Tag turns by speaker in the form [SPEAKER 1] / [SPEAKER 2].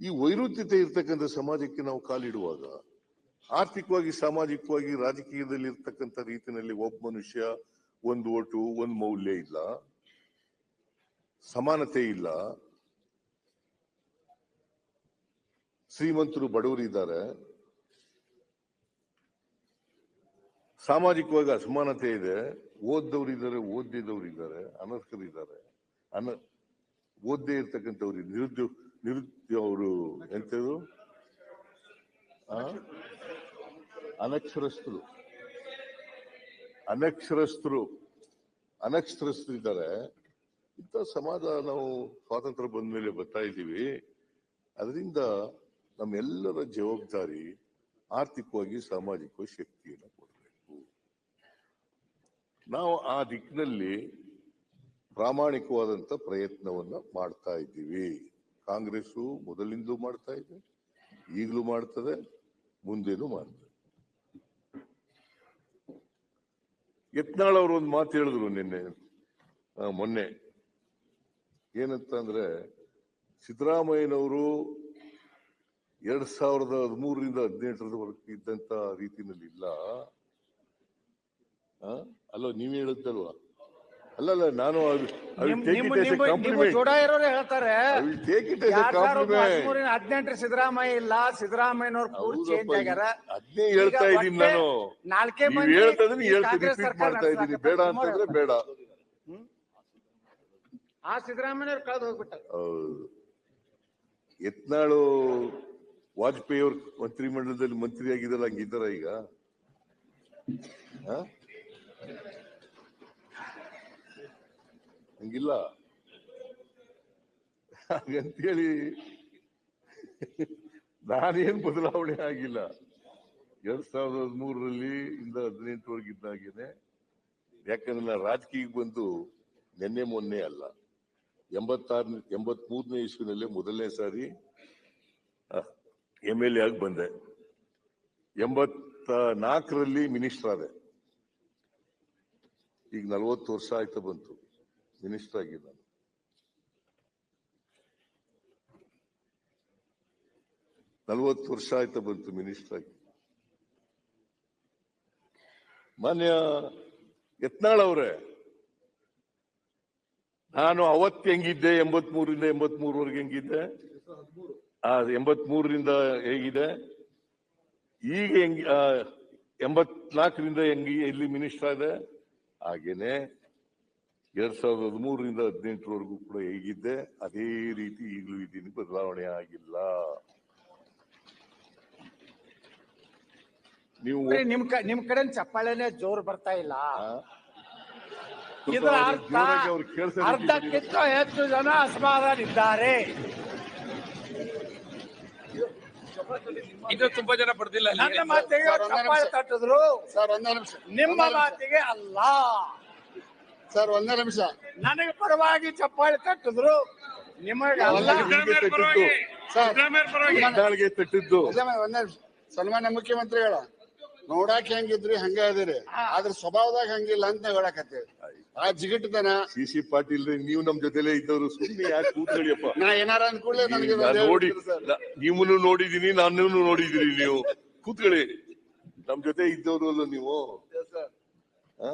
[SPEAKER 1] ಈ ವೈರುಧ್ಯತೆ ಇರ್ತಕ್ಕಂಥ ಸಮಾಜಕ್ಕೆ ನಾವು ಕಾಲಿಡುವಾಗ, ಆರ್ಥಿಕವಾಗಿ, ಸಾಮಾಜಿಕವಾಗಿ, ರಾಜಕೀಯದಲ್ಲಿ ಇರ್ತಕ್ಕಂಥ ರೀತಿಯಲ್ಲಿ ಒಬ್ಬ ಮನುಷ್ಯ ಒಂದು ಓಟು ಒಂದು ಮೌಲ್ಯ ಇಲ್ಲ, ಸಮಾನತೆ ಇಲ್ಲ. ಶ್ರೀಮಂತರು ಬಡವರು ಇದ್ದಾರೆ. ಸಾಮಾಜಿಕವಾಗಿ ಅಸಮಾನತೆ ಇದೆ. ಓದ್ದವ್ರು ಇದ್ದಾರೆ ಓದಿದವ್ರು ಇದ್ದಾರೆ, ಅನರ್ಹರಿದ್ದಾರೆ. ಅನ, ಓದ್ದೇ ಇರ್ತಕ್ಕಂಥವ್ರು, ನಿರುದ್ಯೋಗ ನಿರುದ್ಯೋಗ ಅವರು ಎಂಥದ್ದು? ಅನಕ್ಷರಸ್ಥರು. ಅನಕ್ಷರಸ್ಥರು. ಅನಕ್ಷರಸ್ಥರು ಇದ್ದಾರೆ. ಇಂಥ ಸಮಾಜ ನಾವು ಸ್ವಾತಂತ್ರ್ಯ ಬಂದ ಮೇಲೆ ಬರ್ತಾ ಇದ್ದೀವಿ. ಅದರಿಂದ ನಮ್ಮೆಲ್ಲರ ಜವಾಬ್ದಾರಿ ಆರ್ಥಿಕವಾಗಿ ಸಾಮಾಜಿಕವಾಗಿ ಶಕ್ತಿಯನ್ನು ಕೊಡಬೇಕು. ನಾವು ಆ ದಿಕ್ಕಿನಲ್ಲಿ ಪ್ರಾಮಾಣಿಕವಾದಂತ ಪ್ರಯತ್ನವನ್ನ ಮಾಡ್ತಾ ಇದ್ದೀವಿ. ಕಾಂಗ್ರೆಸ್ಸು ಮೊದಲಿಂದಲೂ ಮಾಡ್ತಾ ಇದೆ, ಈಗಲೂ ಮಾಡ್ತದೆ, ಮುಂದೇನು ಮಾಡ್ತದೆ. ಯತ್ನಾಳ್ ಅವರು ಒಂದು ಮಾತು ಹೇಳಿದ್ರು ನಿನ್ನೆ ಮೊನ್ನೆ. ಏನಂತ ಅಂದ್ರೆ, ಸಿದ್ದರಾಮಯ್ಯನವರು ಎರಡ್ ಸಾವಿರದ ಹದಿಮೂರರಿಂದ ಹದಿನೆಂಟರವರೆಗೆ ಇದ್ದಂತ ರೀತಿನಲ್ಲಿ ಇಲ್ಲ? ಅಲ್ಲ, ನೀವೇ ಹೇಳುತ್ತಲ್ವಾ ಅಲ್ಲಲ್ಲ ನಾನು
[SPEAKER 2] ಹೇಳ್ತಾರೆ. ಹದಿನೆಂಟರ ಸಿದ್ದರಾಮಯ್ಯ ಇಲ್ಲ ಸಿದ್ದರಾಮಯ್ಯನವ್ರು ಪೂರ್ತಿ ಚೇಂಜ್ ಆಗ್ಯಾರ.
[SPEAKER 1] ಅದನ್ನೇ ಹೇಳ್ತಾ
[SPEAKER 2] ಇದೀನಿ
[SPEAKER 1] ನಾನು.
[SPEAKER 2] ನಾಲ್ಕೇ ಮಂದಿ
[SPEAKER 1] ಹೇಳ್ತೀನಿ ರಿಪೀಟ್ ಮಾಡ್ತಾ ಇದ್ದೀನಿ. ಬೇಡ ಅಂತಂದ್ರೆ ಬೇಡ.
[SPEAKER 2] ಆ ಸಿದ್ದರಾಮಯ್ಯನವ್ರು ಕಳೆದು ಹೋಗ್ಬಿಟ್ಟ
[SPEAKER 1] ಯತ್ನಾಳು ವಾಜಪೇಯಿ ಅವ್ರ ಮಂತ್ರಿಮಂಡಲದಲ್ಲಿ ಮಂತ್ರಿ ಆಗಿದ್ದಲ್ಲ ಹಂಗಿದ್ದಾರ ಈಗ? ಹಂಗಿಲ್ಲ. ಹಾಗಂತೇಳಿ ನಾನೇನು ಬದಲಾವಣೆ ಆಗಿಲ್ಲ. ಎರಡ್ ಸಾವಿರದ ಹದಿಮೂರರಲ್ಲಿ ಇಂದ ಹದಿನೆಂಟರವರೆಗೆ ಇದ್ದಾಗೇನೆ ಯಾಕಂದ್ರೆ ರಾಜಕೀಯಕ್ಕೆ ಬಂದು ನಿನ್ನೆ ಮೊನ್ನೆ ಅಲ್ಲ ಎಂಬತ್ತಾರ ಎಂಬತ್ ಮೂರನೇ ಇಸ್ವಿನಲ್ಲಿ ಮೊದಲನೇ ಸಾರಿ ಎಂ ಎಲ್ ಎ ಆಗಿ ಬಂದೆ. ಎಂಬತ್ತ ನಾಲ್ಕರಲ್ಲಿ ಮಿನಿಸ್ಟರ್ ಆದೆ. ಈಗ ನಲವತ್ತು ವರ್ಷ ಆಯ್ತಾ ಬಂತು. ಮಿನಿಸ್ಟರ್ ಆಗಿದ್ದಾನೆ ನಲವತ್ತು ವರ್ಷ ಆಯ್ತಾ ಬಂತು ಮಿನಿಸ್ಟರ್ ಆಗಿ ಮಾನ್ಯ ಯತ್ನಾಳ್ ಅವರೇ ನಾನು ಅವತ್ತು ಹೆಂಗಿದ್ದೆ ಎಂಬತ್ ಮೂರಿಂದ ಎಂಬತ್ ಮೂರವರೆಗೆ ಹೆಂಗಿದ್ದೆ ಎಂಬತ್ ಮೂರರಿಂದ ಹೇಗಿದೆ ಈಗ ಹೆಂಗ್ ಎಂಬತ್ನಾಲ್ಕರಿಂದ ಹೆಂಗಿ ಎಲ್ಲಿ ಮಿನಿಸ್ಟರ್ ಇದೆ ಹಾಗೇನೆ ಎರಡ್ ಸಾವಿರದ ಹದಿಮೂರರಿಂದ ಹದಿನೆಂಟರವರೆಗೂ ಕೂಡ ಹೇಗಿದ್ದೆ ಅದೇ ರೀತಿ ಈಗಲೂ ಇದ್ದೀನಿ ಬದಲಾವಣೆ ಆಗಿಲ್ಲ. ನೀವು
[SPEAKER 2] ನಿಮ್ ನಿಮ್ ಕಡೆ ಚಪ್ಪಾಳೆನೆ ಜೋರ್ ಬರ್ತಾ ಇಲ್ಲ? ಇದರ ಅರ್ಥ ಅರ್ಧಕ್ಕಿಂತ ಹೆಚ್ಚು ಜನ ಅಸಮಾಧಾನಿದ್ದಾರೆ
[SPEAKER 3] ಇದು ತುಂಬಾ ಜನ ಪಡೆದಿಲ್ಲ.
[SPEAKER 2] ನನ್ನ ಮಾತಿಗೆ ಚಪ್ಪಾಳೆ ತಟ್ಟಿದ್ರು. ನಿಮ್ಮ ಮಾತಿಗೆ ಅಲ್ಲ.
[SPEAKER 4] ಸರ್ ಒಂದೇ ನಿಮಿಷ.
[SPEAKER 2] ನನಗೆ ಪರವಾಗಿ ಚಪ್ಪಾಳೆ ತಟ್ಟಿದ್ರು ನಿಮಗೆ ಅಲ್ಲ.
[SPEAKER 1] ತಟ್ಟಿದ್ದು.
[SPEAKER 4] ಸರ್ ಒಂದೇ ನಿಮಿಷ. ಸನ್ಮಾನ್ಯ ಮುಖ್ಯಮಂತ್ರಿಗಳ ನೋಡಾಕ್ ಹೆಂಗಿದ್ರಿ ಹಂಗ ಅದೀರಿ ಆದ್ರ ಸ್ವಭಾವದಾಗ ಹಂಗಿಲ್ಲ ಅಂತ ನಾವ್ ಹೇಳಕತ್ತೇವಿ. ಆ ಜಿಗಿಟ್ತನ.
[SPEAKER 1] ಸಿ ಸಿ ಪಾಟೀಲ್ ನೀವು ನಮ್ ಜೊತೆಲೇ ಇದ್ದವ್ರು ಸುಮ್ಮನೆ ಯಾಕೆ ಕೂತ್ಗಳಿಯಪ್ಪ
[SPEAKER 4] ನಾ ಏನಾರ ಅನ್ಕೂಡ್ಲೆ ನನಗೆ
[SPEAKER 1] ನೋಡಿ
[SPEAKER 4] ಹೇಳ್ಬಿಡ್ರಿ ಸರ್.
[SPEAKER 1] ನ- ನೋಡಿದೀನಿ ನಾನು ನೋಡಿದೀನಿ ನೀವು. ಕೂತ್ಕೊಳ್ಳಿ. ನಮ್ ಜೊತೆ ಇದ್ದವ್ರು ಅಲ್ಲ ನೀವು? ಆ?